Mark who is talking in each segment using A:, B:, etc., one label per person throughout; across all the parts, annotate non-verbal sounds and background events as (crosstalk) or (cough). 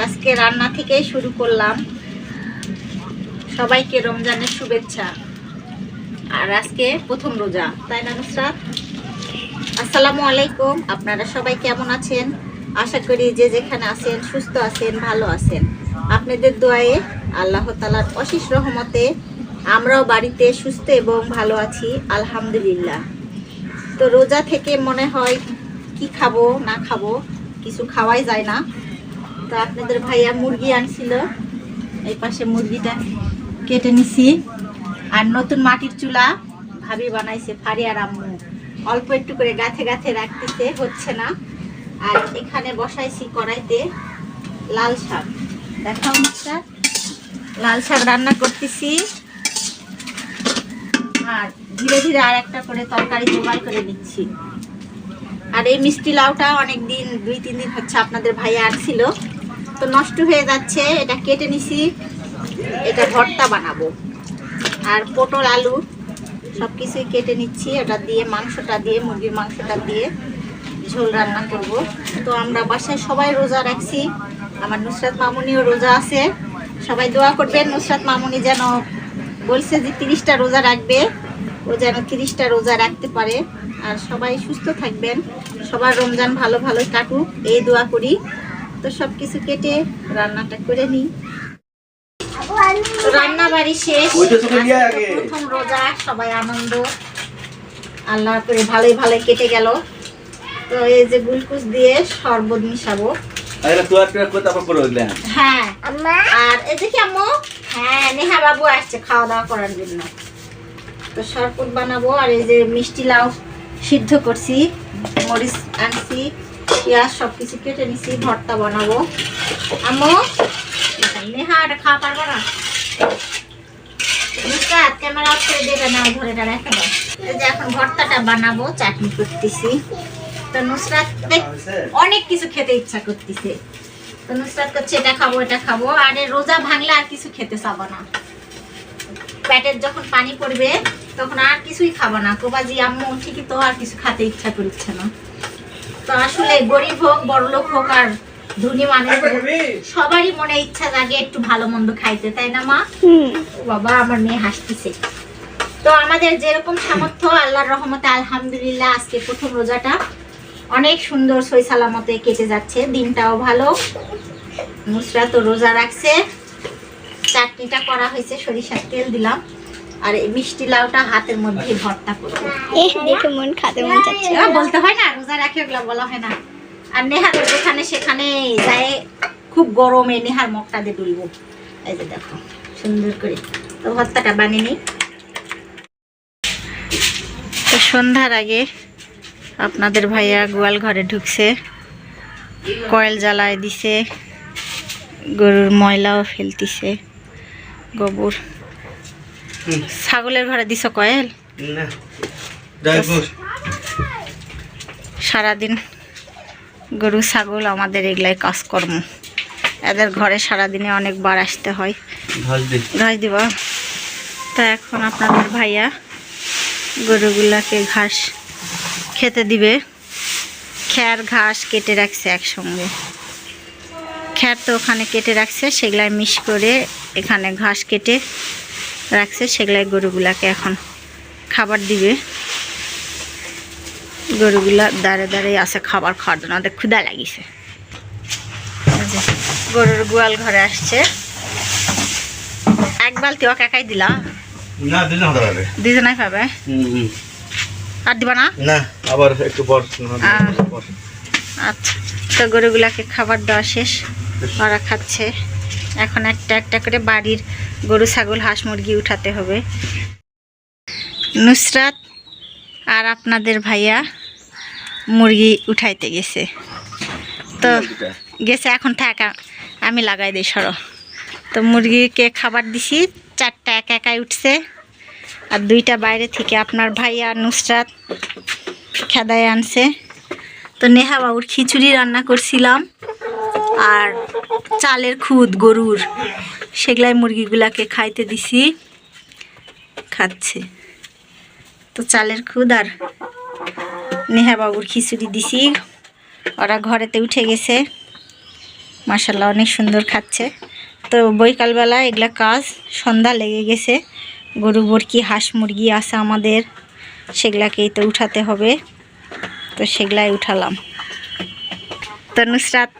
A: আজকে রান্না থেকেই শুরু করলাম। সবাইকে রমজানের শুভেচ্ছা। আর আজকে প্রথম রোজা, তাই না নুসরাত? আসসালামু আলাইকুম, আপনারা সবাই কেমন আছেন? আশা করি যে যেখানে আছেন, সুস্থ আছেন, ভালো আছেন। আপনাদের দোয়ায়ে আল্লাহ তালার অশেষ রহমতে আমরাও বাড়িতে সুস্থ এবং ভালো আছি, আলহামদুলিল্লাহ। তো রোজা থেকে মনে হয় কি খাব, না খাব, কিছু খাওয়াই যায় না। তো আপনাদের ভাইয়া মুরগি আনছিল। এই পাশে মুরগিটা কেটে নিছি। আর নতুন মাটির চুলা ভাবি বানাইছে ফারি আর আম্মু। অল্প একটু করে গাছে গাছে রাখতেছে, হচ্ছে না। আর এখানে বসাইছি কড়াইতে লাল শাক। দেখাও মিস্টার। লাল শাক রান্না করতেছি। আর ধীরে ধীরে আর একটা করে তরকারি জোগাড় করে নিচ্ছি। আর এই মিষ্টি লাউটা অনেক দিন দুই তিন দিন হচ্ছে আপনাদের ভাইয়া আনছিল। তো নষ্ট হয়ে যাচ্ছে, এটা কেটে নিছি, এটা ভর্তা বানাবো। আর পটল, আলু সব কিছুই কেটে নিচ্ছি ওটা দিয়ে, মাংসটা দিয়ে, মুরগির মাংসটা দিয়ে ঝোল রান্না করব। তো আমরা বাসায় সবাই রোজা রাখছি, আমার নুসরাত মামুনিও রোজা আছে। সবাই দোয়া করবেন, নুসরাত মামুনি যেন বলছে যে তিরিশটা রোজা রাখবে, ও যেন তিরিশটা রোজা রাখতে পারে। আর সবাই সুস্থ থাকবেন, সবার রমজান ভালো ভালো কাটুক, এই দোয়া করি। তো সব কিছু কেটে রান্নাটা করে নিই। রান্না বাড়ি শেষ। প্রথম রোজা সবাই আনন্দ। আল্লাহ করে ভালোই ভালোই কেটে গেল। তো এই যে গুলকুচ দিয়ে শরবত মিশাবো।
B: আরে তো একটা করে তারপর করে দিলেন
A: হ্যাঁ। আর এদিকে আম্মু। হ্যাঁ নেহা বাবু আসছে খাওয়া দাওয়া করার জন্য। তো শরবত বানাবো আর এই যে মিষ্টি লাউ সিদ্ধ করছি মরিচ আনছি। পেঁয়াজ সব কিছু কেটে নিছি, ভর্তা বানাবো। আম্মু নেহা এটা খাওয়া পারব না। অনেক কিছু খেতে ইচ্ছা করতেছে। তো নুসরাত করছে, এটা খাব এটা খাব। আর রোজা ভাঙলে আর কিছু খেতে না। পেটের যখন পানি পড়বে, তখন আর কিছুই খাব না। কোবাজি, আম্মু, ঠিকই তো আর কিছু খেতে ইচ্ছা করছে না। তো আসলে গরিব হোক বড় লোক হোক আর ধনী মানুষ সবারই মনে ইচ্ছা জাগে একটু ভালো মন্দ খাইতে তাই না মা? বাবা আমার মেয়ে হাসতেছে। তো আমাদের যেরকম সামর্থ্য আল্লাহর রহমতে আলহামদুলিল্লাহ আজকে প্রথম রোজাটা অনেক সুন্দর সই সালামতে কেটে যাচ্ছে দিনটাও ভালো। নুসরা তো রোজা রাখছে। চাটনিটা করা হয়েছে সরিষার তেল দিলাম। আর এই মিষ্টি লাউটা হাতের মধ্যে ভর্তা করব।
C: দেখে মন খাতে মন চাচ্ছে।
A: বলতে হয় না রোজা রাখে ওগুলো বলা হয় না। আর নেহার যেখানে সেখানে যায় খুব গরমে নেহার মুখটা দিয়ে ডুলবো এই যে দেখো সুন্দর করে। তো ভর্তাটা বানিয়ে নিই। তো সন্ধ্যার আগে আপনাদের ভাইয়া গোয়াল ঘরে ঢুকছে কয়েল জ্বালায় দিছে গরুর ময়লাও ফেলতিছে গোবর। ছাগলের ঘরে দিছ কয়েল? সারাদিন গরু ছাগল আমাদের এগুলাই কাজকর্ম। এদের ঘরে সারাদিনে অনেকবার আসতে হয়। ঘাস দিব। তা এখন আপনাদের ভাইয়া গরুগুলাকে ঘাস খেতে দিবে। খ্যার ঘাস কেটে রাখছে একসঙ্গে। খ্যার তো ওখানে কেটে রাখছে সেগুলাই মিশ করে এখানে ঘাস কেটে রাখছে সেগুলাই গরুগুলাকে এখন খাবার দিবে। গরুগুলা দাঁড়ে দাঁড়িয়ে আছে খাবার খাওয়ার জন্য। ওদের ক্ষুদা লাগিছে। গরুর গোয়াল ঘরে আসছে। এক বালতি ওকে একাই দিলা?
B: না দিলে হতে পারে
A: দুজনাই পাবে আর দিবা না?
B: না আবার একটু পর।
A: আচ্ছা তো গরুগুলাকে খাবার দেওয়া শেষ। ওরা খাচ্ছে। এখন একটা একটা করে বাড়ির গরু ছাগল হাঁস মুরগি উঠাতে হবে। নুসরাত আর আপনাদের ভাইয়া মুরগি উঠাইতে গেছে। তো গেছে এখন থাকা আমি লাগাই দিই সরো। তো মুরগিকে খাবার দিছি চারটা একা একাই উঠছে। আর দুইটা বাইরে থেকে আপনার ভাইয়া নুসরাত খেদায় আনছে। তো নেহা বাবুর খিচুড়ি রান্না করছিলাম। আর চালের খুদ, গরুর, সেগুলাই মুরগিগুলাকে খাইতে দিছি। খাচ্ছে। তো চালের খুদ আর নেহা বাবুর খিচুড়ি দিছি। ওরা ঘরেতে উঠে গেছে। মাসাল্লাহ অনেক সুন্দর খাচ্ছে। তো বৈকালবেলা এগুলা কাজ, সন্ধ্যা লেগে গেছে। গরু, বরকি, হাঁস, মুরগি আছে আমাদের। সেগুলাকেই তো উঠাতে হবে। তো সেগুলাই উঠালাম। তো নুসরাত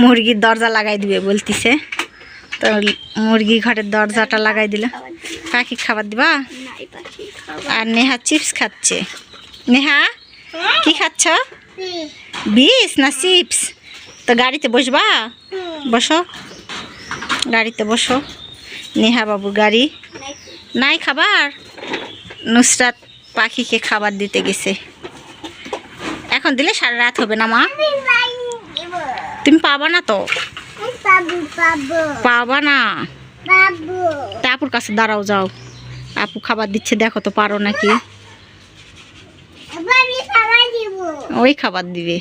A: মুরগির দরজা লাগাই দিবে বলতিছে। তো মুরগি ঘরের দরজাটা লাগাই দিল। পাখি খাবার দিবা? আর নেহা চিপস খাচ্ছে। নেহা কি খাচ্ছ? বিষ। না চিপস? তো গাড়িতে বসবা? বসো। গাড়িতে বসো। নেহা বাবু গাড়ি। নাই খাবার? নুসরাত পাখিকে খাবার দিতে গেছে। এখন দিলে সারা রাত হবে না মা? তুমি পাবা না তো? পাবা না? আপুর কাছে দাঁড়াও যাও। আপু খাবার দিচ্ছে দেখো তো পারো নাকি? ওই খাবার দিবে।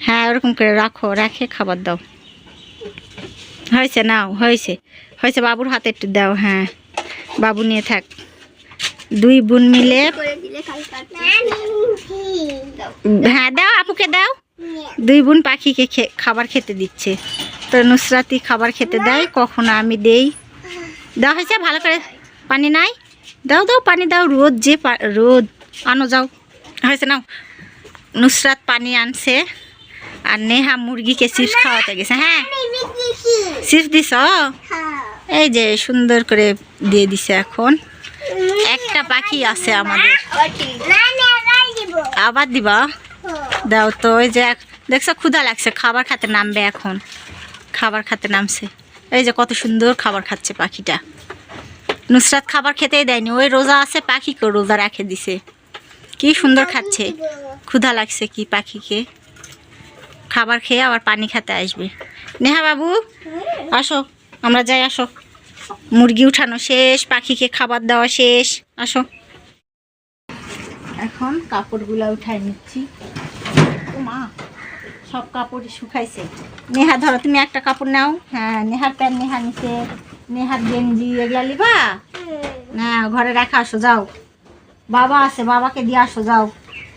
A: হ্যাঁ ওরকম করে রাখো রাখে খাবার দাও। হয়েছে নাও হয়েছে। হয়েছে বাবুর হাতে একটু দাও হ্যাঁ। বাবু নিয়ে থাক। দুই বোন মিলে হ্যাঁ দাও আপুকে দাও। দুই বোন পাখিকে খাবার খেতে দিচ্ছে। তো নুসরাতি খাবার খেতে দেয় কখনো আমি দেই। দেওয়া হয়েছে ভালো করে পানি নাই। দাও দাও পানি দাও রোদ যে রোদ। আনো যাও। হয়েছে নাও। নুসরাত পানি আনছে আর নেহা মুরগিকে চিপস খাওয়াতে গেছে। হ্যাঁ। চিপস দিছ? এই যে সুন্দর করে দিয়ে দিছে এখন। একটা পাখি আছে আমাদের। আবার দিবা? দাও তো, ওই যে দেখছ ক্ষুধা লাগছে, খাবার খেতে নামবে এখন। খাবার খাতে নামছে। এই যে কত সুন্দর খাবার খাচ্ছে পাখিটা। নুসরাত খাবার খেতেই দেয়নি, ওই রোজা আছে, পাখিকে রোজা রেখে দিছে। কি সুন্দর খাচ্ছে। ক্ষুধা লাগছে কি পাখিকে। খাবার খেয়ে আবার পানি খেতে আসবে। নেহা বাবু, আসো, আমরা যাই, আসো। মুরগি উঠানো শেষ, পাখিকে খাবার দেওয়া শেষ। আসো। এখন কাপড়গুলো উঠাই নিচ্ছি। মা। সব কাপড় শুকাইছে। নেহা, ধরো তুমি একটা কাপড় নাও। হ্যাঁ নেহার প্যান্ট নেহা নিছে। নেহার গেঞ্জি, এগুলা লিবা? না, ঘরে রেখে আসো, যাও। বাবা আছে, বাবাকে দিয়ে আসো, যাও।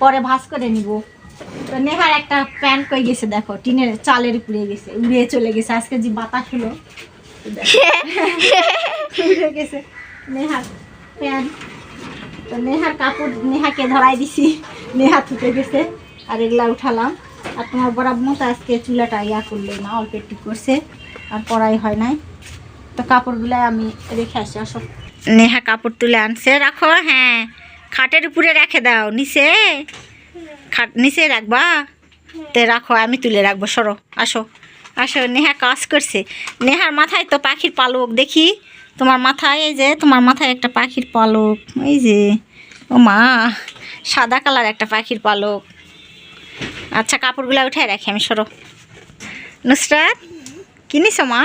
A: পরে ভাস করে নিব। তো নেহার একটা প্যান্ট কই গেছে দেখো, টিনের চালের উপরে গেছে, উড়িয়ে চলে গেছে। আজকে যে বাতাস হলো, উড়ে গেছে। নেহার প্যান্ট। তো নেহার কাপড়, নেহাকে ধরাই দিছি। নেহা থুকে গেছে। আর এগুলা উঠালাম। আর তোমার বরাবর মতো আজকে চুলাটা ইয়া করল না, অল্প একটু করছে, আর পড়াই হয় নাই। তো কাপড়গুলো আমি রেখে আসি, আসো। নেহা কাপড় তুলে আনছে। রাখো হ্যাঁ। খাটের উপরে রেখে দাও, নিচে। খাট, নিচে রাখবা? তে রাখো, আমি তুলে রাখব, সরো, আসো। আসো, নেহা কাজ করছে। নেহার মাথায় তো পাখির পালক, দেখি। তোমার মাথায়, এই যে, তোমার মাথায় একটা পাখির পালক, এই যে। ও মা, সাদা কালার একটা পাখির পালক। আচ্ছা কাপড়গুলো উঠাই রাখি আমি, সরো। নুসরাত কিনিস মা?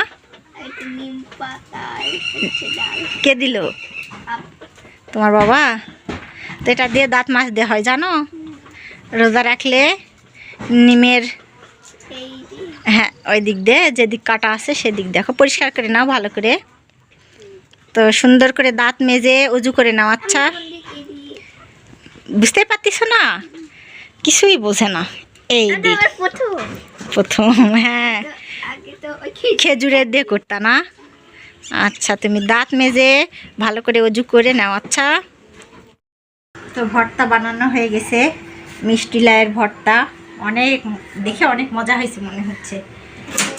A: কে দিল? তোমার বাবা? তো এটা দিয়ে দাঁত মাছ দেওয়া হয়, জানো? রোজা রাখলে নিমের হ্যাঁ ওই দিক দিয়ে যেদিক কাটা আছে সেদিক দেখো, পরিষ্কার করে নাও ভালো করে। তো সুন্দর করে দাঁত মেজে উজু করে নাও আচ্ছা। বুঝতে পারতিস না? কিছুই বোঝে না। এই
C: প্রথম।
A: হ্যাঁ। খেজুরের দিয়ে করতা না? আচ্ছা তুমি দাঁত মেজে ভালো করে উজু করে নাও আচ্ছা। তো ভর্তা বানানো হয়ে গেছে মিষ্টি লাইয়ের ভর্তা। অনেক দেখে অনেক মজা হয়েছে মনে হচ্ছে।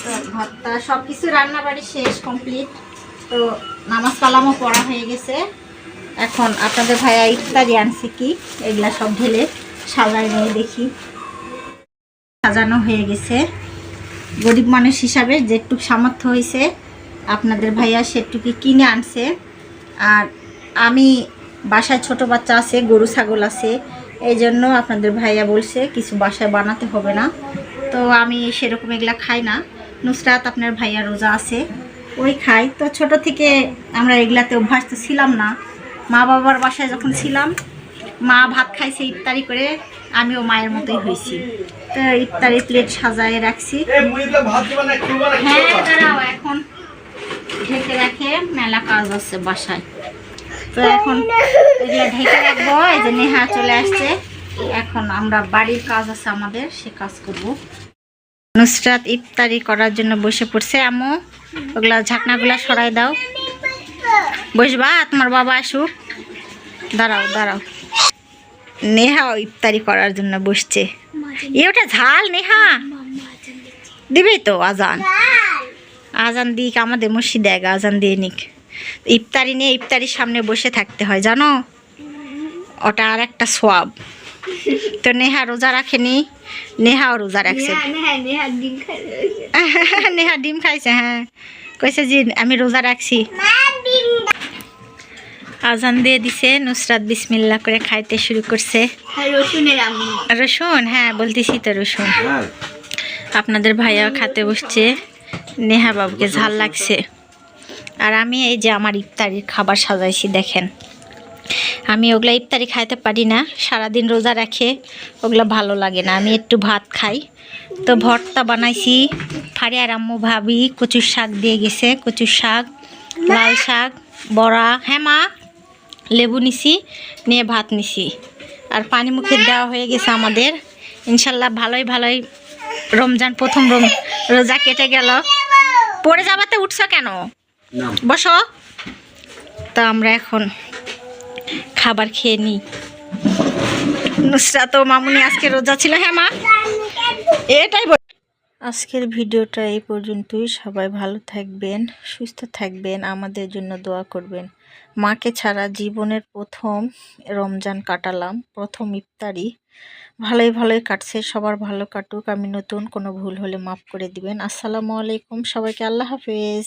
A: তো ভর্তা সব কিছু রান্নাবাড়ি শেষ কমপ্লিট। তো নামাজ কালামও পড়া হয়ে গেছে। এখন আপনাদের ভাইয়া ইফতারি আনছে কি? এগুলা সব ঢেলে সাজায় নিয়ে দেখি। সাজানো হয়ে গেছে। গরিব মানুষ হিসাবে যেটুক সামর্থ্য হয়েছে, আপনাদের ভাইয়া সেটুকু কিনে আনছে। আর আমি বাসায় ছোট বাচ্চা আছে, গরু, ছাগল আছে এই জন্য আপনাদের ভাইয়া বলছে কিছু বাসায় বানাতে হবে না। তো আমি সেরকম এগুলা খাই না। নুসরাত, আপনার ভাইয়া রোজা আছে, ওই খাই। তো ছোট থেকে আমরা এগুলাতে অভ্যাস তো ছিলাম না। মা বাবার বাসায় যখন ছিলাম মা ভাত খাইছে ইফতারি করে আমিও মায়ের মতোই হয়েছি। তো ইফতারি প্লেট সাজায় রাখছি। হ্যাঁ দাঁড়াও এখন ঢেকে রাখে মেলা কাজ আছে বাসায়। তো এখন এগুলো ঢেকে রাখব এই যে নেহা চলে আসছে। এখন আমরা বাড়ির কাজ আছে আমাদের সে কাজ করব। নুসরাত ইফতারি করার জন্য বসে পড়ছে আম্মু ওগুলা ঝাকনাগুলা সরাই দাও। বসবা তোমার বাবা আসুক। দাঁড়াও দাঁড়াও। নেহাও ইফতারি করার জন্য বসছে। এ ওটা ঝাল নেহা। দিবি তো আজান। আজান দিক আমাদের মসজিদ দেখ আজান দিয়ে নিক। ইফতারি নিয়ে ইফতারির সামনে বসে থাকতে হয় জানো? ওটা আর একটা সোয়াব। তো নেহা রোজা রাখেনি নেহাও রোজা রাখছে।
C: নেহা নেহা নেহা ডিম খাই (laughs)
A: নেহা ডিম খাইছে হ্যাঁ। কইছে জি আমি রোজা রাখছি। আজান দিয়ে দিছে নুসরাত বিসমিল্লা করে খাইতে শুরু করছে।
C: হ্যাঁ
A: রসুন? হ্যাঁ বলতেছি তো রসুন। আপনাদের ভাইয়া খাতে বসছে। নেহা বাবুকে ঝাল লাগছে। আর আমি এই যে আমার ইফতারির খাবার সাজাইছি দেখেন। আমি ওগুলা ইফতারি খাইতে পারি না সারাদিন রোজা রাখে ওগুলা ভালো লাগে না। আমি একটু ভাত খাই। তো ভর্তা বানাইছি ফাড়ি আর আম্মু ভাবি কচুর শাক দিয়ে গেছে কচুর শাক লাল শাক বড়া। হ্যাঁ মা? লেবু নিছি নিয়ে ভাত নিছি। আর পানি মুখে দেওয়া হয়ে গেছে আমাদের। ইনশাল্লাহ ভালোই ভালোই রমজান প্রথম রম রোজা কেটে গেল। পড়ে যাবাতে উঠছ কেন? বসো। তো আমরা এখন খাবার খেয়ে নিই। নুসরাত ও মামুনি আজকে রোজা ছিল হ্যাঁ মা? এটাই বল- আজকের ভিডিওটা এই পর্যন্তই। সবাই ভালো থাকবেন সুস্থ থাকবেন। আমাদের জন্য দোয়া করবেন। মাকে ছাড়া জীবনের প্রথম রমজান কাটালাম, প্রথম ইফতারি। ভালোই ভালোই কাটছে, সবার ভালো কাটুক, আমি নতুন, কোনো ভুল হলে মাফ করে দিবেন। আসসালামু আলাইকুম, সবাইকে আল্লাহ হাফেজ।